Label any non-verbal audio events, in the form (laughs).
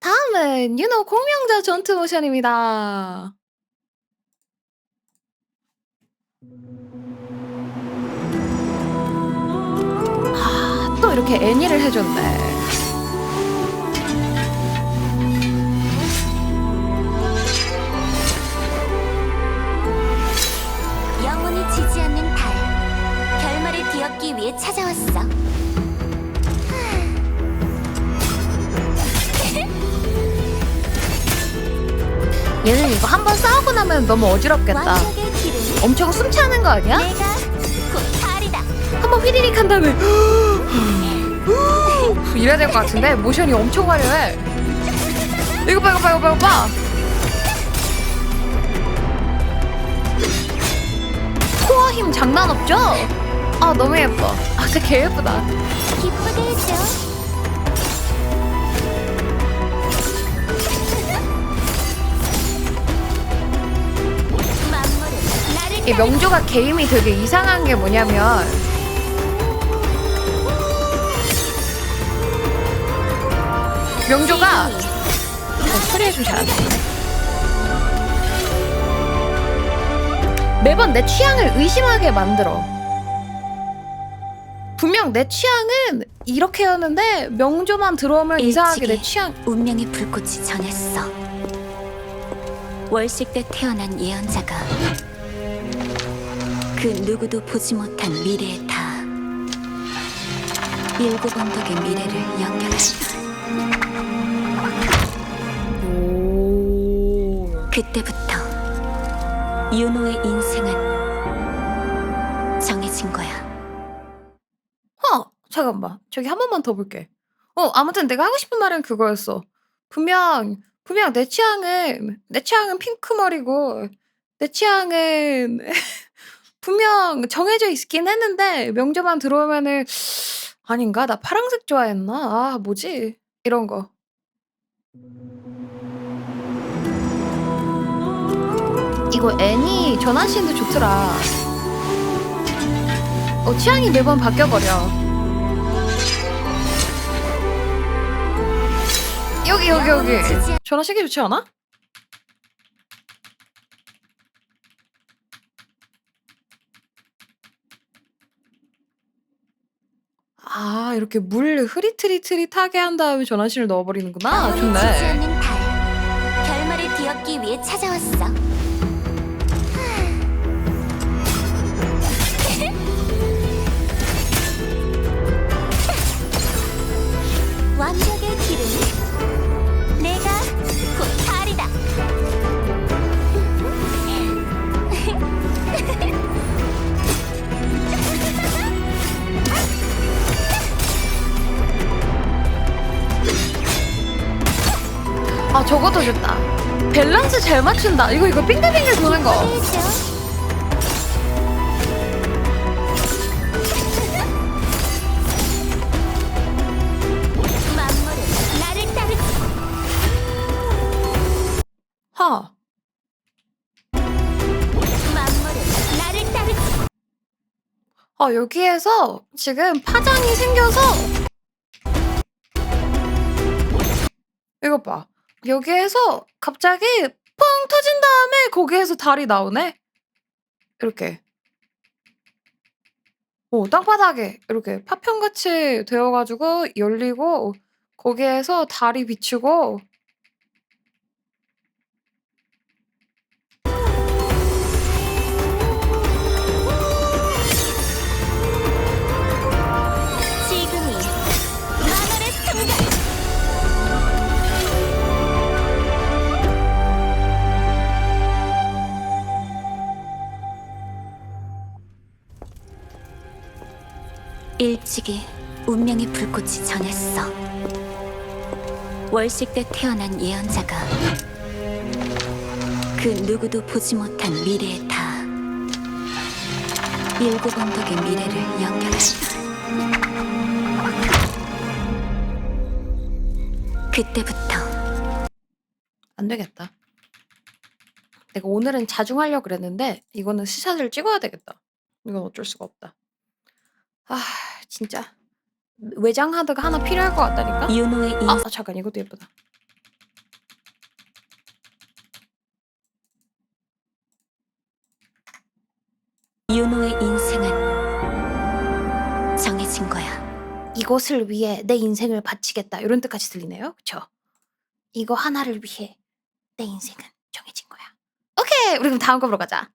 다음은 유노 공명자 전투 모션입니다. 아, 또 이렇게 애니를 해줬네. 영원히 지지 않는 달 결말을 뒤엎기 위해 찾아왔어 얘는 이거 한 번 싸우고 나면 너무 어지럽겠다. 완벽의 엄청 숨차는 거 아니야? 내가 곧 달이다 한 번 휘리릭 한 다음에 (gasps) (gasps) 이래야 될 것 같은데 모션이 엄청 화려해. 이거 봐 이거 봐 이거 봐 이거 봐. 코어 힘 장난 없죠? 아 너무 예뻐. 아 진짜 개 예쁘다. 기쁘게 해줘 이 명조가 게임이 되게 이상한 게 뭐냐면 명조가 어, 소리가 좀 잘안 들리네. 매번 내 취향을 의심하게 만들어. 분명 내 취향은 이렇게 였는데 명조만 들어오면 이상하게 내 일찍이. 취향. 운명의 불꽃이 전했어. 월식 때 태어난 예언자가 그 누구도 보지 못한 미래의 다 일곱 언덕의 미래를. 오. 그때부터 윤호의 인생은 정해진 거야. 어, 잠깐만. 저기 한 번만 더 볼게. 어, 아무튼 내가 하고 싶은 말은 그거였어. 분명, 분명 내 취향은, 내 취향은 핑크 머리고, 내 취향은 (laughs) 분명 정해져 있긴 했는데, 명조만 들어오면은, 아닌가? 나 파란색 좋아했나? 아, 뭐지? 이런 거. 이거 애니 전환씬도 좋더라. 어, 취향이 매번 바뀌어 버려. 여기 여기 여기 전화 시기 좋지 않아? 아 이렇게 물 흐릿흐릿흐릿하게 한 다음에 전화실을 넣어버리는구나 지지 좋네 않는 달 결말을 뒤엎기 위해 찾아왔어. 저것도 좋다 밸런스 잘 맞춘다 이거 이거 빙글빙글 도는 거. 하. 아 여기에서 지금 파장이 생겨서 이것 봐 여기에서 갑자기 펑 터진 다음에 거기에서 달이 나오네? 이렇게. 오 땅바닥에 이렇게 파편같이 되어가지고 열리고 거기에서 달이 비추고 일찍이 운명의 불꽃이 전했어. 월식 때 태어난 예언자가 그 누구도 보지 못한 미래의 다 일곱 언덕의 미래를 연결한다. 그때부터 안 되겠다 내가 오늘은 자중하려고 그랬는데 이거는 스샷을 찍어야 되겠다 이건 어쩔 수가 없다 아 진짜 외장 하드가 하나 필요할 것 같다니까. 이은호의 이아 아, 잠깐 이것도 예쁘다. 이윤호의 인생은 정해진 거야. 이곳을 위해 내 인생을 바치겠다 이런 뜻까지 들리네요. 그쵸? 이거 하나를 위해 내 인생은 정해진 거야. 오케이 우리 그럼 다음 거 보러 가자.